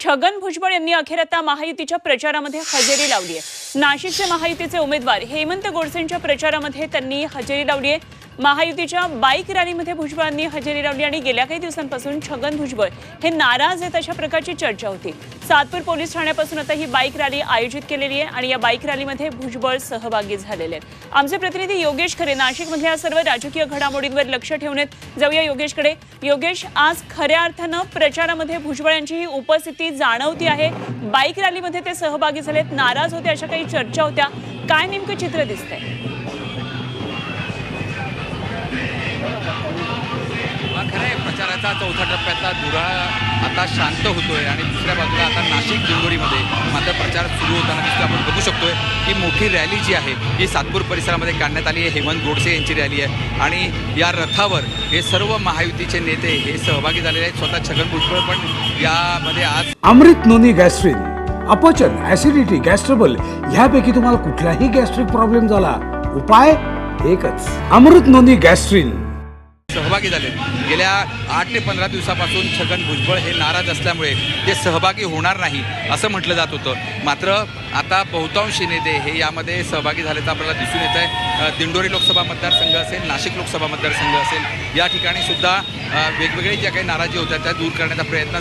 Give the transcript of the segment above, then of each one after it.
छगन भुजबळ यांनी अखेर आता महायुतीच्या प्रचारामध्ये हजेरी लावली आहे नाशिकचे महायुतीचे उमेदवार हेमंत गोडसेंच्या प्रचारामध्ये त्यांनी हजेरी लावली आहे महायुतीच्या बाईक रॅलीमध्ये भुजबळांनी हजेरी लावली आणि गेल्या काही दिवसांपासून छगन भुजबळ हे नाराज आहेत अशा प्रकारची चर्चा होती. सातपूर पोलीस ठाण्यापासून आता ही बाईक रॅली आयोजित केलेली आहे आणि या बाईक रॅलीमध्ये भुजबळ सहभागी झालेले आहेत. आमचे प्रतिनिधी योगेश खरे नाशिकमधल्या सर्व राजकीय घडामोडींवर लक्ष ठेवून जाऊया योगेशकडे. योगेश आज खऱ्या अर्थानं प्रचारामध्ये भुजबळ यांची ही उपस्थिती जाणवती आहे. बाईक रॅलीमध्ये ते सहभागी झालेत नाराज होते अशा काही चर्चा होत्या. काय नेमकं चित्र दिसतंय? आता चौथा चौथ्या टप्प्यातला धुरा आता शांत होतोय आणि दुसऱ्या बाजूला आता नाशिक दिंडोरीमध्ये मात्र प्रचार सुरू होताना दिसतो आपण बघू शकतोय की मोठी रॅली जी आहे ही सातपूर परिसरामध्ये काढण्यात आली आहे. हेमंत गोडसे यांची रॅली आहे. आणि या रथावर हे सर्व महायुतीचे नेते हे सहभागी झालेले आहेत. स्वतः छगन भुजबळ पण यामध्ये आज अमृत नोनी गॅस्ट्रिन अपचन ऍसिडिटी गॅस्ट्रबल ह्यापैकी तुम्हाला कुठलाही गॅस्ट्रिक प्रॉब्लेम झाला उपाय एकच. Amrit noni gastrin. सहभागी झाले. गेल्या आठ ते पंधरा दिवसापासून छगन भुजबळ हे नाराज असल्यामुळे ते सहभागी होणार नाही असं म्हटलं जात होतं. मात्र आता बहुतांशी नेते हे यामध्ये सहभागी झाल्याचं आपल्याला दिसून येत आहे दिंडोरी लोकसभा मतदारसंघ असेल नाशिक लोकसभा मतदारसंघ असेल या ठिकाणी सुद्धा वेगवेगळे ज्या काही नाराजी होत्या त्या दूर करण्याचा प्रयत्न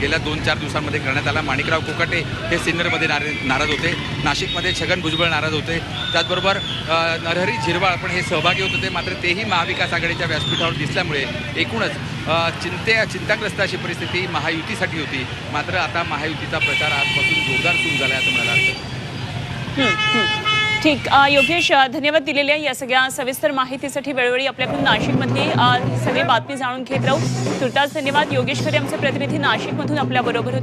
गेल्या दोन चार दिवसांमध्ये करण्यात आला. माणिकराव कोकाटे हे सिन्नरमध्ये नारे नाराज होते. नाशिकमध्ये छगन भुजबळ नाराज होते. त्याचबरोबर नरहरी झिरवाळ पण हे सहभागी होत होते. मात्र तेही महाविकास आघाडीच्या व्यासपीठावर दिसल्यामुळे एकूणच चिंते चिंताग्रस्त अशी परिस्थिती महायुतीसाठी होती. मात्र आता महायुतीचा प्रचार आजपासून जोरदार सुरू झाला आहे असं म्हणायला हरकत ठीक योगेश धन्यवाद दिलेल्या या सगळ्या सविस्तर माहितीसाठी वेळोवेळी आपल्याकडून नाशिकमधली सगळी बातमी जाणून घेत राहू. तुर्तास धन्यवाद. योगेश खरे आमचे प्रतिनिधी नाशिकमधून आपल्याबरोबर होते.